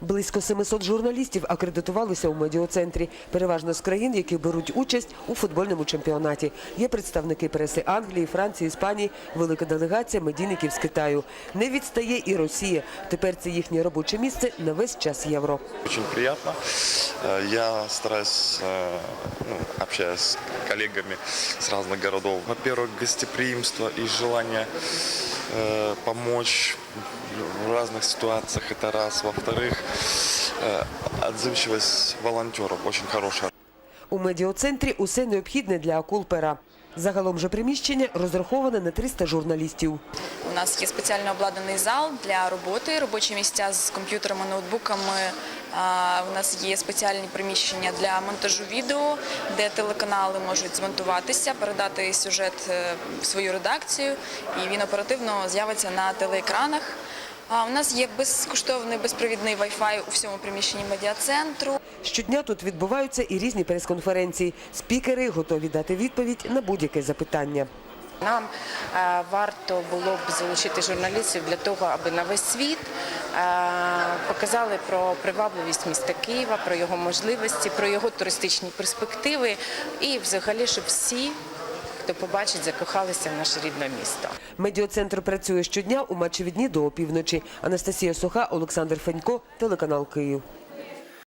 Близько 700 журналістів акредитувалися у медіоцентрі, переважно з країн, які беруть участь у футбольному чемпіонаті. Є представники преси Англії, Франції, Іспанії, велика делегація медійників з Китаю. Не відстає і Росія. Тепер це їхнє робоче місце на весь час євро. Дуже приятно. Э, Я стараюсь, э, ну, общаясь с коллегами с разных городов. Во-первых, гостеприимство и желание э, помочь в разных ситуациях. Это раз. Во-вторых, э, отзывчивость волонтеров очень хорошая. У медіоцентрі усе необхідне для акул пера. Загалом же приміщення розраховане на 300 журналістів. У нас є спеціально обладнаний зал для роботи, робочі місця з комп'ютерами, ноутбуками. У нас є спеціальні приміщення для монтажу відео, де телеканали можуть змонтуватися, передати сюжет е, в свою редакцію, і він оперативно з'явиться на телеекранах. А У нас є безкоштовний безпровідний Wi-Fi у всьому приміщенні медіа-центру. Щодня тут відбуваються і різні прес-конференції. Спікери готові дати відповідь на будь-яке запитання. Нам е, варто було б залучити журналістів для того, аби на весь світ показали про привабливість міста Києва, про його можливості, про його туристичні перспективи і, взагалі, щоб всі, хто побачить, закохалися в наше рідне місто. Медіоцентр працює щодня у матчі дні до опівночі. Анастасія Суха, Олександр Фенько, телеканал Київ.